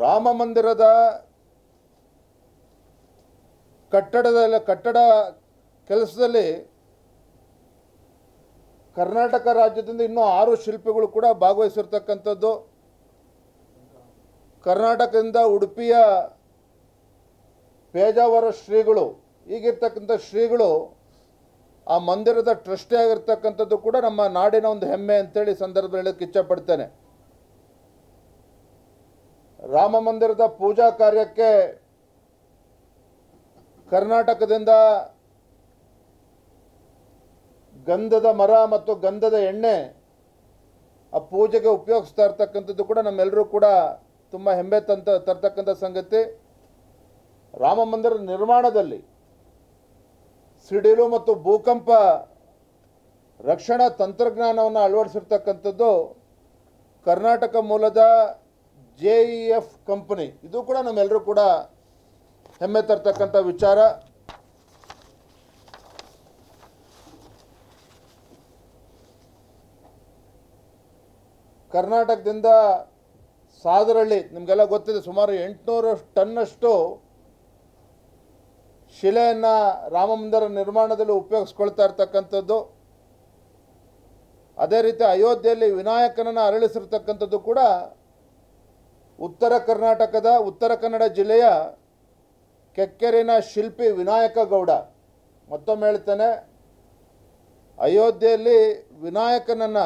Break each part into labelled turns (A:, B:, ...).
A: ರಾಮ ಮಂದಿರದ ಕಟ್ಟಡದಲ್ಲಿ, ಕಟ್ಟಡ ಕೆಲಸದಲ್ಲಿ ಕರ್ನಾಟಕ ರಾಜ್ಯದಿಂದ ಇನ್ನೂ ಆರು ಶಿಲ್ಪಿಗಳು ಕೂಡ ಭಾಗವಹಿಸಿರ್ತಕ್ಕಂಥದ್ದು. ಕರ್ನಾಟಕದಿಂದ ಉಡುಪಿಯ ಪೇಜಾವರ ಶ್ರೀಗಳು, ಈಗಿರ್ತಕ್ಕಂಥ ಶ್ರೀಗಳು ಆ ಮಂದಿರದ ಟ್ರಸ್ಟಿ ಆಗಿರ್ತಕ್ಕಂಥದ್ದು ಕೂಡ ನಮ್ಮ ನಾಡಿನ ಒಂದು ಹೆಮ್ಮೆ ಅಂತೇಳಿ ಸಂದರ್ಭದಲ್ಲಿ ಹೇಳಕ್ಕೆ ಇಚ್ಛಪಡ್ತೇನೆ ರಾಮ ಮಂದಿರದ ಪೂಜಾ ಕಾರ್ಯಕ್ಕೆ ಕರ್ನಾಟಕದಿಂದ ಗಂಧದ ಮರ ಮತ್ತು ಗಂಧದ ಎಣ್ಣೆ ಆ ಪೂಜೆಗೆ ಉಪಯೋಗಿಸ್ತಾ ಇರ್ತಕ್ಕಂಥದ್ದು ಕೂಡ ನಮ್ಮೆಲ್ಲರೂ ಕೂಡ ತುಂಬ ಹೆಮ್ಮೆ ತಂತ, ತರ್ತಕ್ಕಂಥ ಸಂಗತಿ. ರಾಮ ಮಂದಿರ ನಿರ್ಮಾಣದಲ್ಲಿ ಸಿಡಿಲು ಮತ್ತು ಭೂಕಂಪ ರಕ್ಷಣಾ ತಂತ್ರಜ್ಞಾನವನ್ನು ಅಳವಡಿಸಿರ್ತಕ್ಕಂಥದ್ದು ಕರ್ನಾಟಕ ಮೂಲದ ಜೆ ಇ ಎಫ್ ಕಂಪನಿ ಇದು ಕೂಡ ನಮ್ಮೆಲ್ಲರೂ ಕೂಡ ಹೆಮ್ಮೆ ತರ್ತಕ್ಕಂಥ ವಿಚಾರ. ಕರ್ನಾಟಕದಿಂದ ಸಾದರಳ್ಳಿ ನಿಮಗೆಲ್ಲ ಗೊತ್ತಿದೆ, ಸುಮಾರು ಎಂಟುನೂರು ಟನ್ನಷ್ಟು ಶಿಲೆಯನ್ನು ರಾಮ ಮಂದಿರ ನಿರ್ಮಾಣದಲ್ಲಿ ಉಪಯೋಗಿಸ್ಕೊಳ್ತಾ ಇರ್ತಕ್ಕಂಥದ್ದು. ಅದೇ ರೀತಿ ಅಯೋಧ್ಯೆಯಲ್ಲಿ ವಿನಾಯಕನನ್ನು ಅರಳಿಸಿರ್ತಕ್ಕಂಥದ್ದು ಕೂಡ ಉತ್ತರ ಕರ್ನಾಟಕದ ಉತ್ತರ ಕನ್ನಡ ಜಿಲ್ಲೆಯ ಕೆಕ್ಕೆರಿನ ಶಿಲ್ಪಿ ವಿನಾಯಕ ಗೌಡ ಮತ್ತೊಮ್ಮೆ ಹೇಳ್ತಾನೆ, ಅಯೋಧ್ಯೆಯಲ್ಲಿ ವಿನಾಯಕನನ್ನು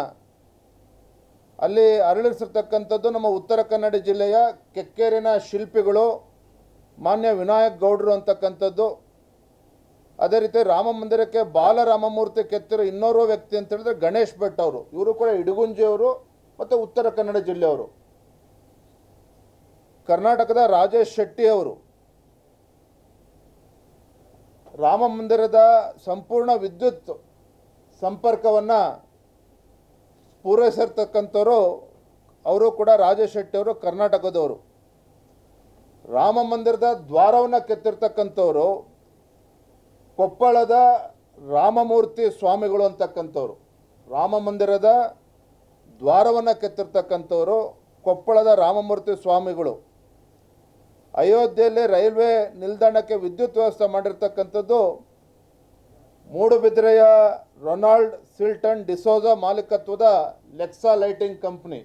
A: ಅಲ್ಲಿ ಅರಳಿಸಿರ್ತಕ್ಕಂಥದ್ದು ನಮ್ಮ ಉತ್ತರ ಕನ್ನಡ ಜಿಲ್ಲೆಯ ಕೆಕ್ಕೇರಿನ ಶಿಲ್ಪಿಗಳು, ಮಾನ್ಯ ವಿನಾಯಕ್ ಗೌಡರು ಅಂತಕ್ಕಂಥದ್ದು. ಅದೇ ರೀತಿ ರಾಮ ಮಂದಿರಕ್ಕೆ ಬಾಲರಾಮಮೂರ್ತಿ ಕೆತ್ತಿರೋ ಇನ್ನೋರ್ವ ವ್ಯಕ್ತಿ ಅಂತ ಹೇಳಿದ್ರೆ ಗಣೇಶ್ ಭಟ್ ಅವರು. ಇವರು ಕೂಡ ಇಡಗುಂಜಿಯವರು ಮತ್ತು ಉತ್ತರ ಕನ್ನಡ ಜಿಲ್ಲೆಯವರು. ಕರ್ನಾಟಕದ ರಾಜೇಶ್ ಶೆಟ್ಟಿ ಅವರು. ರಾಮ ಮಂದಿರದ ಸಂಪೂರ್ಣ ವಿದ್ಯುತ್ ಸಂಪರ್ಕವನ್ನು ಪೂರೈಸಿರ್ತಕ್ಕಂಥವರು ಅವರು ಕೂಡ ರಾಜೇಶ್ ಶೆಟ್ಟಿ ಅವರು, ಕರ್ನಾಟಕದವರು. ರಾಮ ಮಂದಿರದ ದ್ವಾರವನ್ನು ಕೆತ್ತಿರ್ತಕ್ಕಂಥವರು ಕೊಪ್ಪಳದ ರಾಮಮೂರ್ತಿ ಸ್ವಾಮಿಗಳು ಅಂತಕ್ಕಂಥವ್ರು. ರಾಮ ಮಂದಿರದ ದ್ವಾರವನ್ನು ಕೆತ್ತಿರ್ತಕ್ಕಂಥವರು ಕೊಪ್ಪಳದ ರಾಮಮೂರ್ತಿ ಸ್ವಾಮಿಗಳು. ಅಯೋಧ್ಯೆಯಲ್ಲಿ ರೈಲ್ವೆ ನಿಲ್ದಾಣಕ್ಕೆ ವಿದ್ಯುತ್ ವ್ಯವಸ್ಥೆ ಮಾಡಿರ್ತಕ್ಕಂಥದ್ದು ಮೂಡುಬಿದ್ರೆಯ ರೊನಾಲ್ಡ್ ಸಿಲ್ಟನ್ ಡಿಸೋಜಾ ಮಾಲೀಕತ್ವದ ಲೆಕ್ಸಾ ಲೈಟಿಂಗ್ ಕಂಪ್ನಿ.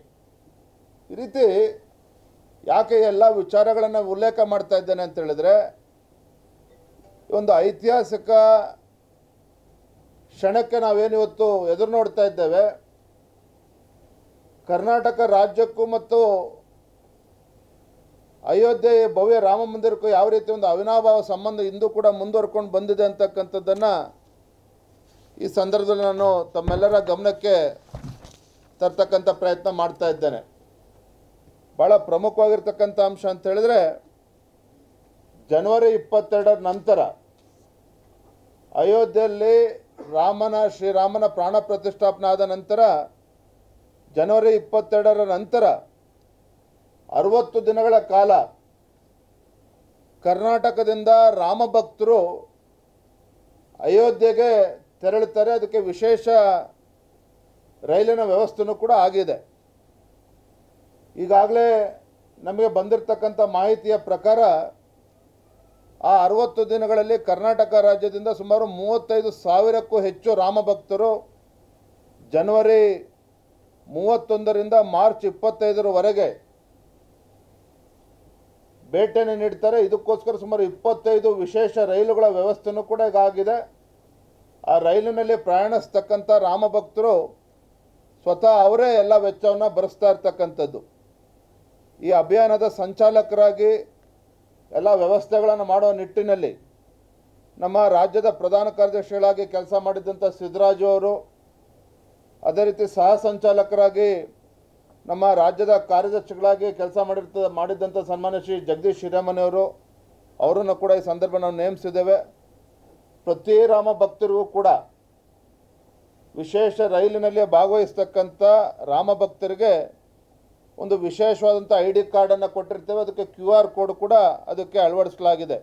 A: ಈ ರೀತಿ ಯಾಕೆ ಎಲ್ಲ ವಿಚಾರಗಳನ್ನು ಉಲ್ಲೇಖ ಮಾಡ್ತಾ ಇದ್ದೇನೆ ಅಂತ ಹೇಳಿದ್ರೆ ಒಂದು ಐತಿಹಾಸಿಕ ಕ್ಷಣಕ್ಕೆ ನಾವೇನಿವತ್ತು ಎದುರು ನೋಡ್ತಾ ಇದ್ದೇವೆ, ಕರ್ನಾಟಕ ರಾಜ್ಯಕ್ಕೂ ಮತ್ತು ಅಯೋಧ್ಯೆ ಭವ್ಯ ರಾಮ ಮಂದಿರಕ್ಕೂ ಯಾವ ರೀತಿ ಒಂದು ಅವಿನಾಭಾವ ಸಂಬಂಧ ಇಂದು ಕೂಡ ಮುಂದುವರ್ಕೊಂಡು ಬಂದಿದೆ ಅಂತಕ್ಕಂಥದ್ದನ್ನು ಈ ಸಂದರ್ಭದಲ್ಲಿ ನಾನು ತಮ್ಮೆಲ್ಲರ ಗಮನಕ್ಕೆ ತರ್ತಕ್ಕಂಥ ಪ್ರಯತ್ನ ಮಾಡ್ತಾ ಇದ್ದೇನೆ. ಭಾಳ ಪ್ರಮುಖವಾಗಿರ್ತಕ್ಕಂಥ ಅಂಶ ಅಂತ ಹೇಳಿದ್ರೆ, ಜನವರಿ ಇಪ್ಪತ್ತೆರಡರ ನಂತರ ಅಯೋಧ್ಯೆಯಲ್ಲಿ ರಾಮನ, ಶ್ರೀರಾಮನ ಪ್ರಾಣ ಪ್ರತಿಷ್ಠಾಪನೆ ಆದ ನಂತರ, ಜನವರಿ ಇಪ್ಪತ್ತೆರಡರ ನಂತರ ಅರವತ್ತು ದಿನಗಳ ಕಾಲ ಕರ್ನಾಟಕದಿಂದ ರಾಮಭಕ್ತರು ಅಯೋಧ್ಯೆಗೆ ತೆರಳುತ್ತಾರೆ. ಅದಕ್ಕೆ ವಿಶೇಷ ರೈಲಿನ ವ್ಯವಸ್ಥೆನೂ ಕೂಡ ಆಗಿದೆ. ಈಗಾಗಲೇ ನಮಗೆ ಬಂದಿರತಕ್ಕಂಥ ಮಾಹಿತಿಯ ಪ್ರಕಾರ ಆ ಅರವತ್ತು ದಿನಗಳಲ್ಲಿ ಕರ್ನಾಟಕ ರಾಜ್ಯದಿಂದ ಸುಮಾರು ಮೂವತ್ತೈದು ಸಾವಿರಕ್ಕೂ ಹೆಚ್ಚು ರಾಮಭಕ್ತರು ಜನವರಿ ಮೂವತ್ತೊಂದರಿಂದ ಮಾರ್ಚ್ ಇಪ್ಪತ್ತೈದರವರೆಗೆ ಭೇಟಿಯನ್ನು ನೀಡ್ತಾರೆ. ಇದಕ್ಕೋಸ್ಕರ ಸುಮಾರು ಇಪ್ಪತ್ತೈದು ವಿಶೇಷ ರೈಲುಗಳ ವ್ಯವಸ್ಥೆನೂ ಕೂಡ ಈಗ ಆಗಿದೆ. ಆ ರೈಲಿನಲ್ಲಿ ಪ್ರಯಾಣಿಸ್ತಕ್ಕಂಥ ರಾಮಭಕ್ತರು ಸ್ವತಃ ಅವರೇ ಎಲ್ಲ ವೆಚ್ಚವನ್ನು ಭರಿಸ್ತಾ ಇರ್ತಕ್ಕಂಥದ್ದು. ಈ ಅಭಿಯಾನದ ಸಂಚಾಲಕರಾಗಿ ಎಲ್ಲ ವ್ಯವಸ್ಥೆಗಳನ್ನು ಮಾಡುವ ನಿಟ್ಟಿನಲ್ಲಿ ನಮ್ಮ ರಾಜ್ಯದ ಪ್ರಧಾನ ಕಾರ್ಯದರ್ಶಿಗಳಾಗಿ ಕೆಲಸ ಮಾಡಿದ್ದಂಥ ಸಿದ್ದರಾಜು ಅವರು, ಅದೇ ರೀತಿ ಸಹ ಸಂಚಾಲಕರಾಗಿ ನಮ್ಮ ರಾಜ್ಯದ ಕಾರ್ಯದರ್ಶಿಗಳಾಗಿ ಕೆಲಸ ಮಾಡಿರ್ತ ಮಾಡಿದ್ದಂಥ ಸನ್ಮಾನ್ಯ ಶ್ರೀ ಜಗದೀಶ್ ಶ್ರೀರಾಮನೆಯವರು ಅವರನ್ನು ಕೂಡ ಈ ಸಂದರ್ಭ ನಾವು ನೇಮಿಸಿದ್ದೇವೆ. ಪ್ರತಿ ರಾಮ ಭಕ್ತರಿಗೂ ಕೂಡ ವಿಶೇಷ ರೈಲಿನಲ್ಲಿ ಭಾಗವಹಿಸ್ತಕ್ಕಂಥ ರಾಮ ಭಕ್ತರಿಗೆ ಒಂದು ವಿಶೇಷವಾದಂಥ ಐ ಡಿ ಕಾರ್ಡನ್ನು ಕೊಟ್ಟಿರ್ತೇವೆ. ಅದಕ್ಕೆ ಕ್ಯೂ ಆರ್ ಕೋಡ್ ಕೂಡ ಅದಕ್ಕೆ ಅಳವಡಿಸಲಾಗಿದೆ.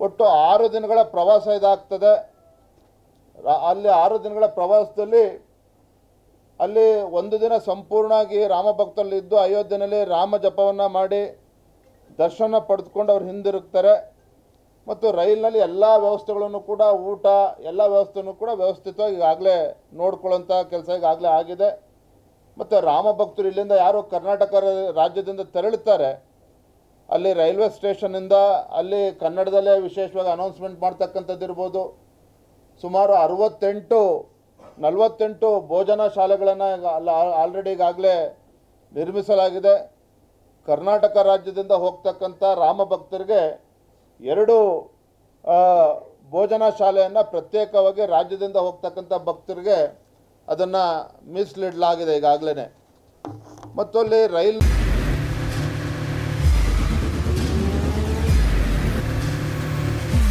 A: ಒಟ್ಟು ಆರು ದಿನಗಳ ಪ್ರವಾಸ ಇದಾಗ್ತದೆ. ಅಲ್ಲಿ ಆರು ದಿನಗಳ ಪ್ರವಾಸದಲ್ಲಿ ಅಲ್ಲಿ ಒಂದು ದಿನ ಸಂಪೂರ್ಣವಾಗಿ ರಾಮ ಭಕ್ತರಲ್ಲಿದ್ದು ಅಯೋಧ್ಯೆಯಲ್ಲಿ ರಾಮ ಜಪವನ್ನು ಮಾಡಿ ದರ್ಶನ ಪಡೆದುಕೊಂಡು ಅವ್ರು ಹಿಂದಿರುಗ್ತಾರೆ. ಮತ್ತು ರೈಲಿನಲ್ಲಿ ಎಲ್ಲ ವ್ಯವಸ್ಥೆಗಳನ್ನು ಕೂಡ, ಊಟ, ಎಲ್ಲ ವ್ಯವಸ್ಥೆನೂ ಕೂಡ ವ್ಯವಸ್ಥಿತವಾಗಿ ಈಗಾಗಲೇ ನೋಡ್ಕೊಳ್ಳೋಂಥ ಕೆಲಸ ಈಗಾಗಲೇ ಆಗಿದೆ. ಮತ್ತು ರಾಮ ಭಕ್ತರು ಇಲ್ಲಿಂದ ಯಾರು ಕರ್ನಾಟಕ ರಾಜ್ಯದಿಂದ ತೆರಳುತ್ತಾರೆ. ಅಲ್ಲಿ ರೈಲ್ವೆ ಸ್ಟೇಷನ್ನಿಂದ ಅಲ್ಲಿ ಕನ್ನಡದಲ್ಲೇ ವಿಶೇಷವಾಗಿ ಅನೌನ್ಸ್ಮೆಂಟ್ ಮಾಡ್ತಕ್ಕಂಥದ್ದು ಇರ್ಬೋದು ಸುಮಾರು ಅರವತ್ತೆಂಟು ನಲವತ್ತೆಂಟು ಭೋಜನ ಶಾಲೆಗಳನ್ನು ಆಲ್ರೆಡಿ ಈಗಾಗಲೇ ನಿರ್ಮಿಸಲಾಗಿದೆ. ಕರ್ನಾಟಕ ರಾಜ್ಯದಿಂದ ಹೋಗ್ತಕ್ಕಂಥ ರಾಮ ಭಕ್ತರಿಗೆ ಎರಡು ಭೋಜನ ಶಾಲೆಯನ್ನು ಪ್ರತ್ಯೇಕವಾಗಿ ರಾಜ್ಯದಿಂದ ಹೋಗ್ತಕ್ಕಂಥ ಭಕ್ತರಿಗೆ ಅದನ್ನು ಮೀಸಲಿಡಲಾಗಿದೆ ಈಗಾಗಲೇ ಮತ್ತು ಅಲ್ಲಿ ರೈಲ್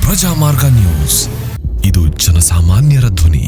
B: ಪ್ರಜಾಮಾರ್ಗ ನ್ಯೂಸ್. ಇದು ಜನಸಾಮಾನ್ಯರ ಧ್ವನಿ.